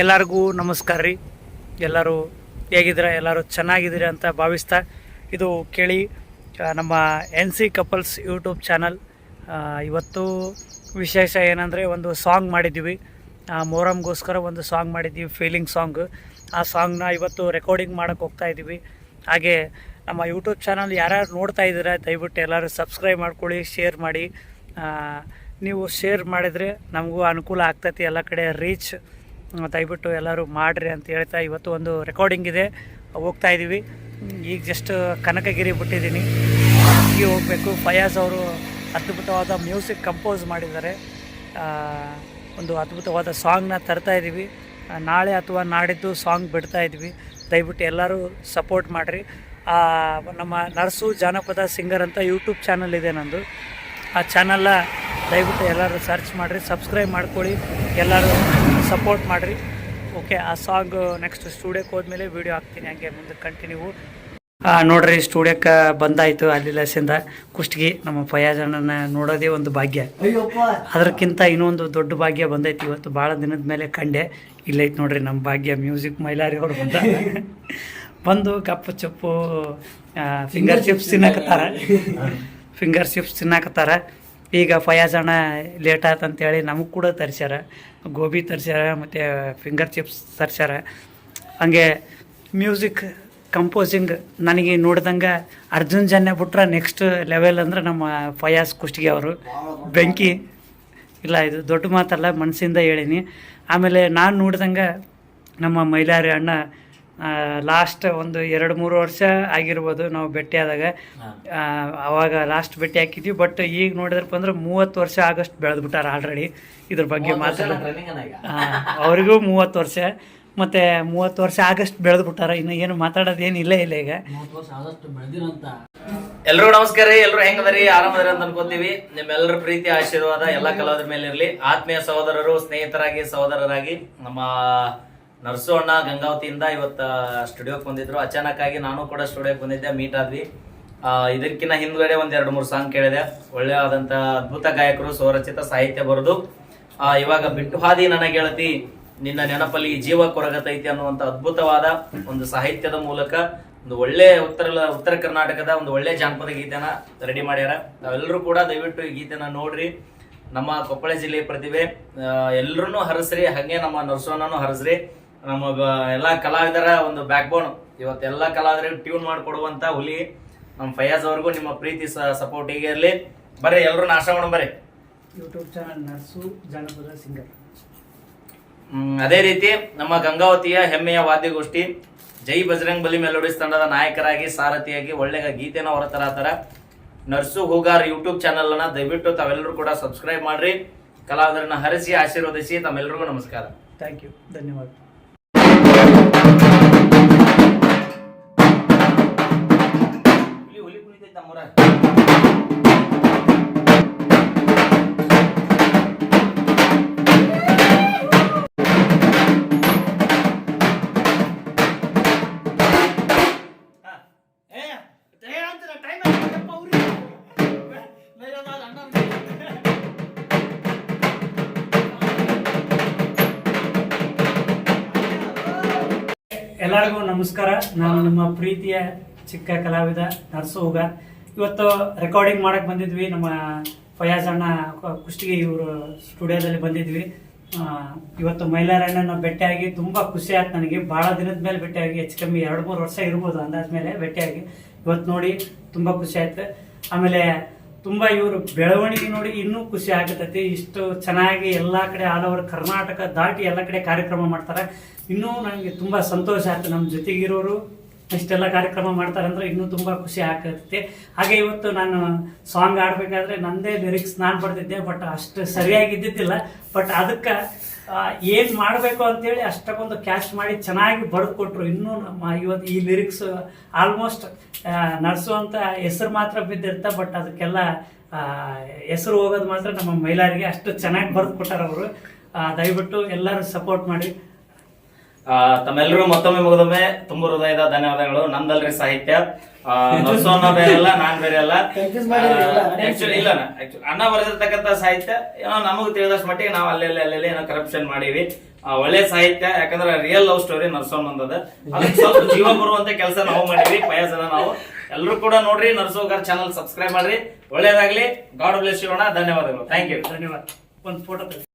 ಎಲ್ಲರಿಗೂ ನಮಸ್ಕಾರ ರೀ. ಎಲ್ಲರೂ ಹೇಗಿದ್ದೀರಾ? ಎಲ್ಲರೂ ಚೆನ್ನಾಗಿದ್ದೀರಾ ಅಂತ ಭಾವಿಸ್ತಾ ಇದು ಕೇಳಿ ನಮ್ಮ N C couples YouTube channel ಇವತ್ತು ವಿಶೇಷ ಏನಂದರೆ ಒಂದು ಸಾಂಗ್ ಮಾಡಿದ್ದೀವಿ. ಆ, ಮೊಹರಂಗೋಸ್ಕರ ಒಂದು ಸಾಂಗ್ ಮಾಡಿದ್ದೀವಿ ಫೀಲಿಂಗ್ ಸಾಂಗ್ ಆ ಸಾಂಗ್ನ ಇವತ್ತು ರೆಕಾರ್ಡಿಂಗ್ ಮಾಡೋಕ್ಕೆ ಹೋಗ್ತಾ ಇದ್ದೀವಿ. ಹಾಗೆ ನಮ್ಮ ಯೂಟ್ಯೂಬ್ ಚಾನಲ್ ಯಾರ್ಯಾರು ನೋಡ್ತಾ ಇದ್ದೀರಾ ದಯವಿಟ್ಟು ಎಲ್ಲರೂ ಸಬ್ಸ್ಕ್ರೈಬ್ ಮಾಡ್ಕೊಳ್ಳಿ ಶೇರ್ ಮಾಡಿ. ನೀವು ಶೇರ್ ಮಾಡಿದರೆ ನಮಗೂ ಅನುಕೂಲ ಆಗ್ತೈತಿ ಎಲ್ಲ ಕಡೆ ರೀಚ್ ದಯವಿಟ್ಟು ಎಲ್ಲರೂ ಮಾಡಿರಿ ಅಂತ ಹೇಳ್ತಾ ಇವತ್ತು ಒಂದು ರೆಕಾರ್ಡಿಂಗ್ ಇದೆ. ಹೋಗ್ತಾ ಇದ್ದೀವಿ ಈಗ ಜಸ್ಟ್ ಕನಕಗಿರಿ ಬಿಟ್ಟಿದ್ದೀನಿ. ಈಗ ಹೋಗಬೇಕು. ಫಯಾಜ್ ಅವರು ಅದ್ಭುತವಾದ ಮ್ಯೂಸಿಕ್ ಕಂಪೋಸ್ ಮಾಡಿದ್ದಾರೆ. ಒಂದು ಅದ್ಭುತವಾದ ಸಾಂಗ್ನ ತರ್ತಾ ಇದ್ದೀವಿ ನಾಳೆ ಅಥವಾ ನಾಡಿದ್ದು ಸಾಂಗ್ ಬಿಡ್ತಾ ಇದ್ವಿ. ದಯವಿಟ್ಟು ಎಲ್ಲರೂ ಸಪೋರ್ಟ್ ಮಾಡಿರಿ. ನಮ್ಮ ನರ್ಸು ಜಾನಪದ ಸಿಂಗರ್ ಅಂತ ಯೂಟ್ಯೂಬ್ ಚಾನಲ್ ಇದೆ ನಂದು. ಆ ಚಾನಲ್ನ ದಯವಿಟ್ಟು ಎಲ್ಲರೂ ಸರ್ಚ್ ಮಾಡಿರಿ ಸಬ್ಸ್ಕ್ರೈಬ್ ಮಾಡ್ಕೊಳ್ಳಿ ಎಲ್ಲರೂ ಸಪೋರ್ಟ್ ಮಾಡಿರಿ. ಓಕೆ ಆ ಸಾಂಗ್ ನೆಕ್ಸ್ಟ್ ಸ್ಟುಡಿಯೋಕ್ಕೆ ಹೋದ್ಮೇಲೆ ವೀಡಿಯೋ ಹಾಕ್ತೀನಿ ಹಂಗೆ ಮುಂದೆ ಕಂಟಿನ್ಯೂ ನೋಡ್ರಿ ಸ್ಟುಡಿಯೋಕ್ಕೆ ಬಂದಾಯಿತು ಅಲ್ಲಿ ಲಸಿಂದ ಕುಷ್ಟಗಿ ನಮ್ಮ ಫಯಾಜಣ್ಣನ ನೋಡೋದೇ ಒಂದು ಭಾಗ್ಯ. ಅದಕ್ಕಿಂತ ಇನ್ನೊಂದು ದೊಡ್ಡ ಭಾಗ್ಯ ಬಂದೈತಿ ಇವತ್ತು. ಭಾಳ ದಿನದ ಮೇಲೆ ಕಂಡೆ. ಇಲ್ಲೈತೆ ನೋಡ್ರಿ ನಮ್ಮ ಭಾಗ್ಯ ಮ್ಯೂಸಿಕ್ ಮೈಲಾರಿ ಅವರು ಬಂದ. ಬಂದು ಕಪ್ಪು ಚಪ್ಪು ಫಿಂಗರ್ ಚಿಪ್ಸ್ ತಿನ್ನಕತ್ತಾರ. ಫಿಂಗರ್ ಚಿಪ್ಸ್ ತಿನ್ನಾಕತ್ತಾರ. ಈಗ ಫಯಾಜ್ ಅಣ್ಣ ಲೇಟ್ ಆಯ್ತು ಅಂತೇಳಿ ನಮಗೆ ಕೂಡ ತರಿಸ್ಯಾರ. ಗೋಬಿ ತರಿಸ್ಯಾರ, ಮತ್ತು ಫಿಂಗರ್ ಚಿಪ್ಸ್ ತರಿಸ್ಯಾರ. ಹಂಗೆ ಮ್ಯೂಸಿಕ್ ಕಂಪೋಸಿಂಗ್ ನನಗೆ ನೋಡ್ದಂಗೆ ಅರ್ಜುನ್ ಜನ್ಯ ಬಿಟ್ರೆ ನೆಕ್ಸ್ಟ್ ಲೆವೆಲ್ ಅಂದ್ರೆ ನಮ್ಮ ಫಯಾಜ್ ಕುಷ್ಟಿಗೆ ಅವರು. ಬೆಂಕಿ. ಇಲ್ಲ, ಇದು ದೊಡ್ಡ ಮಾತಲ್ಲ, ಮನಸ್ಸಿಂದ ಹೇಳೀನಿ. ಆಮೇಲೆ ನಾನು ನೋಡ್ದಂಗೆ ನಮ್ಮ ಮೈಲಾರಿ ಅಣ್ಣ ಲಾಸ್ಟ್ ಒಂದು ಎರಡು ಮೂರು ವರ್ಷ ಆಗಿರ್ಬೋದು ನಾವು ಭೇಟಿಯಾದಾಗ ಅವಾಗ ಲಾಸ್ಟ್ ಭೇಟಿ ಹಾಕಿದ್ವಿ ಬಟ್ ಈಗ ನೋಡಿದ್ರಪ್ಪ ಅಂದ್ರೆ ಮೂವತ್ತು ವರ್ಷ ಆಗಸ್ಟ್ ಬೆಳೆದ್ಬಿಟ್ಟಾರ ಆಲ್ರೆಡಿ ಇದ್ರ ಬಗ್ಗೆ ಮಾತಾಡ ಅವ್ರಿಗೂ ಮೂವತ್ತು ವರ್ಷ. ಮತ್ತೆ ಮೂವತ್ತು ವರ್ಷ ಆಗಸ್ಟ್ ಬೆಳೆದ್ಬಿಟ್ಟಾರ ಇನ್ನು ಏನು ಮಾತಾಡೋದು ಏನು ಇಲ್ಲ ಇಲ್ಲ ಈಗ. ಎಲ್ರಿಗೂ ನಮಸ್ಕಾರ ರೀ ಎಲ್ರು ಹೆಂಗದರಿ ಆರಾಮದರಿ ಅಂತ ಅನ್ಕೋತೀವಿ. ನಿಮ್ಮೆಲ್ಲರ ಪ್ರೀತಿ ಆಶೀರ್ವಾದ ಎಲ್ಲ ಕಲಾವಿದ್ರ ಮೇಲೆ ಇರಲಿ. ಆತ್ಮೀಯ ಸಹೋದರರು ಸ್ನೇಹಿತರಾಗಿ ಸಹೋದರರಾಗಿ ನಮ್ಮ ನರ್ಸು ಅಣ್ಣ ಗಂಗಾವತಿಯಿಂದ ಇವತ್ತು ಸ್ಟುಡಿಯೋಕ್ಕೆ ಬಂದಿದ್ರು. ಅಚಾನಕ್ ಆಗಿ ನಾನು ಕೂಡ ಸ್ಟುಡಿಯೋಕ್ಕೆ ಬಂದಿದ್ದೆ ಮೀಟ್ ಆದ್ವಿ. ಇದಕ್ಕಿಂತ ಹಿಂದ್ಗಡೆ ಒಂದ್ ಎರಡು ಮೂರು ಸಾಂಗ್ ಕೇಳಿದೆ. ಒಳ್ಳೆ ಆದಂತ ಅದ್ಭುತ ಗಾಯಕರು, ಸ್ವರಚಿತ ಸಾಹಿತ್ಯ ಬರೆದು. ಇವಾಗ ಬಿಟ್ಟು ಹಾದಿ ನನ್ನ ಗೆಳತಿ, ನಿನ್ನ ನೆನಪಲ್ಲಿ ಜೀವ ಕೊರಗತೈತಿ ಅನ್ನುವಂತ ಅದ್ಭುತವಾದ ಒಂದು ಸಾಹಿತ್ಯದ ಮೂಲಕ ಒಂದು ಒಳ್ಳೆ ಉತ್ತರ ಉತ್ತರ ಕರ್ನಾಟಕದ ಒಂದು ಒಳ್ಳೆ ಜಾನಪದ ಗೀತೆನ ರೆಡಿ ಮಾಡ್ಯಾರ. ನಾವೆಲ್ಲರೂ ಕೂಡ ದಯವಿಟ್ಟು ಈ ಗೀತೆನ ನೋಡ್ರಿ. ನಮ್ಮ ಕೊಪ್ಪಳ ಜಿಲ್ಲೆಯ ಪ್ರತಿಭೆ ಎಲ್ಲರೂ ಹರಸ್ರಿ, ಹಾಗೆ ನಮ್ಮ ನರ್ಸೋನೂ ಹರಸ್ರಿ. ನಮ್ಮ ಎಲ್ಲ ಕಲಾವಿದರ ಒಂದು ಬ್ಯಾಕ್ ಬೋನ್ ಇವತ್ತೆಲ್ಲ ಕಲಾವಿದರಿಗೆ ಟ್ಯೂನ್ ಮಾಡಿಕೊಡುವಂತ ಹುಲಿ ನಮ್ಮ ಫಯಾಜ್ ಅವ್ರಿಗೂ ನಿಮ್ಮ ಪ್ರೀತಿ ಸಪೋರ್ಟ್ ಹೀಗೆ ಇರಲಿ. ಬರ್ರಿ ಎಲ್ಲರೂ ನಾಶ ಮಾಡೋಣ ಬರ್ರಿ. ಯೂಟ್ಯೂಬ್ ಚಾನಲ್ ನರ್ಸು ಜಾನಪದ ಸಿಂಗರ್. ಅದೇ ರೀತಿ ನಮ್ಮ ಗಂಗಾವತಿಯ ಹೆಮ್ಮೆಯ ವಾದ್ಯಗೋಷ್ಠಿ ಜೈ ಬಜರಂಗ್ ಬಲಿ ಮೆಲೋಡಿಸ್ ತಂಡದ ನಾಯಕರಾಗಿ ಸಾರಥಿಯಾಗಿ ಒಳ್ಳೆಯ ಗೀತೆನ ಹೊರತರತಾರ. ನರ್ಸು ಹೂಗಾರ್ ಯೂಟ್ಯೂಬ್ ಚಾನಲ್ ಅನ್ನ ದಯವಿಟ್ಟು ತಾವೆಲ್ಲರೂ ಕೂಡ ಸಬ್ಸ್ಕ್ರೈಬ್ ಮಾಡ್ರಿ. ಕಲಾವಿದರನ್ನ ಹರಿಸಿ ಆಶೀರ್ವದಿಸಿ ತಮ್ಮೆಲ್ಲರಿಗೂ ನಮಸ್ಕಾರ. ಥ್ಯಾಂಕ್ ಯು ಧನ್ಯವಾದ. ಎಲ್ಲರಿಗೂ ನಮಸ್ಕಾರ. ನಾನು ನಮ್ಮ ಪ್ರೀತಿಯ ಚಿಕ್ಕ ಕಲಾವಿದ ನರ್ಸು ಹೋಗ ಇವತ್ತು ರೆಕಾರ್ಡಿಂಗ್ ಮಾಡಕ್ ಬಂದಿದ್ವಿ. ನಮ್ಮ ಫಯಾಜ್ ಅಣ್ಣ ಕುಷ್ಟಿಗೆ ಇವರು ಸ್ಟುಡಿಯೋದಲ್ಲಿ ಬಂದಿದ್ವಿ. ಇವತ್ತು ಮೈಲಾರಣ್ಣನ ಭೇಟಿಯಾಗಿ ತುಂಬಾ ಖುಷಿ ಆಯ್ತು ನನಗೆ. ಬಹಳ ದಿನದ ಮೇಲೆ ಭೇಟಿಯಾಗಿ, ಹೆಚ್ಚು ಕಮ್ಮಿ ಎರಡು ಮೂರು ವರ್ಷ ಇರ್ಬೋದು ಅಂದಾಜ್ ಮೇಲೆ ಭೇಟಿಯಾಗಿ. ಇವತ್ತು ನೋಡಿ ತುಂಬಾ ಖುಷಿ ಆಯ್ತು. ಆಮೇಲೆ ತುಂಬಾ ಇವರು ಬೆಳವಣಿಗೆ ನೋಡಿ ಇನ್ನೂ ಖುಷಿ ಆಗತೈತಿ. ಇಷ್ಟು ಚೆನ್ನಾಗಿ ಎಲ್ಲಾ ಕಡೆ ಆಲ್ ಓವರ್ ಕರ್ನಾಟಕ ದಾಟಿ ಎಲ್ಲ ಕಡೆ ಕಾರ್ಯಕ್ರಮ ಮಾಡ್ತಾರೆ. ಇನ್ನೂ ನನಗೆ ತುಂಬ ಸಂತೋಷ ಆಯ್ತು ನಮ್ಮ ಜೊತೆಗಿರೋರು. ಇಷ್ಟೆಲ್ಲ ಕಾರ್ಯಕ್ರಮ ಮಾಡ್ತಾರೆ ಅಂದ್ರೆ ಇನ್ನೂ ತುಂಬ ಖುಷಿ ಆಗ್ತೈತೆ ಹಾಗೆ ಇವತ್ತು ನಾನು ಸಾಂಗ್ ಆಡಬೇಕಾದ್ರೆ ನಂದೇ ಲಿರಿಕ್ಸ್ ನಾನು ಬರ್ತಿದ್ದೆ ಬಟ್ ಅಷ್ಟು ಸರಿಯಾಗಿ ಇದ್ದಿದ್ದಿಲ್ಲ. ಬಟ್ ಅದಕ್ಕೆ ಏನು ಮಾಡಬೇಕು ಅಂತೇಳಿ ಅಷ್ಟಕ್ಕೊಂದು ಕ್ಯಾಶ್ ಮಾಡಿ ಚೆನ್ನಾಗಿ ಬರೆದು ಕೊಟ್ಟರು ಇನ್ನೂ ನಮ್ಮ ಇವತ್ತು ಈ ಲಿರಿಕ್ಸ್ ಆಲ್ಮೋಸ್ಟ್ ನಡೆಸುವಂಥ ಹೆಸರು ಮಾತ್ರ ಬಿದ್ದಿರ್ತ ಬಟ್ ಅದಕ್ಕೆಲ್ಲ ಹೆಸರು ಹೋಗೋದು ಮಾತ್ರ ನಮ್ಮ ಮೈಲಾರಿಗೆ ಅಷ್ಟು ಚೆನ್ನಾಗಿ ಬರೆದು ಕೊಟ್ಟಾರ ಅವರು ದಯವಿಟ್ಟು ಎಲ್ಲರೂ ಸಪೋರ್ಟ್ ಮಾಡಿ. ತಮ್ಮೆಲ್ಲರೂ ಮತ್ತೊಮ್ಮೆ ಮುಗಿದೊಮ್ಮೆ ತುಂಬ ಹೃದಯದ ಧನ್ಯವಾದಗಳು. ನಂದಲ್ರಿ ಸಾಹಿತ್ಯ. ಆ, ನರ್ಸೋನ್ನ ಬೇರೆ ಅಲ್ಲ ನಾನ್ ಬೇರೆ ಅಲ್ಲ. ಆಕ್ಚುಲಿ ಇಲ್ಲ ಅಣ್ಣ ಬರೆದಿರ್ತಕ್ಕಂಥ ಸಾಹಿತ್ಯ ಏನೋ ನಮಗ್ ತಿಳಿದಷ್ಟು ಮಟ್ಟಿಗೆ ನಾವು ಅಲ್ಲೇ ಅಲ್ಲೆಲ್ಲ ಏನೋ ಕರಪ್ಷನ್ ಮಾಡೀವಿ. ಒಳ್ಳೆ ಸಾಹಿತ್ಯ ಯಾಕಂದ್ರೆ ರಿಯಲ್ ಲವ್ ಸ್ಟೋರಿ ನರ್ಸೋನ್ ಅಂದದ ಅದಕ್ಕೆ ಸ್ವಲ್ಪ ಜೀವ ಬರುವಂತ ಕೆಲಸ ನಾವು ಮಾಡಿವಿ ಪಯಸನ ನಾವು. ಎಲ್ಲರೂ ಕೂಡ ನೋಡ್ರಿ ನರ್ಸೋಗರ್ ಚಾನಲ್ ಸಬ್ಸ್ಕ್ರೈಬ್ ಮಾಡ್ರಿ. ಒಳ್ಳೇದಾಗ್ಲಿ. ಗಾಡ್ ಬ್ಲೆಸ್ ಯೋಣ ಧನ್ಯವಾದಗಳು. ಥ್ಯಾಂಕ್ ಯು ಧನ್ಯವಾದ. ಒಂದು ಫೋಟೋ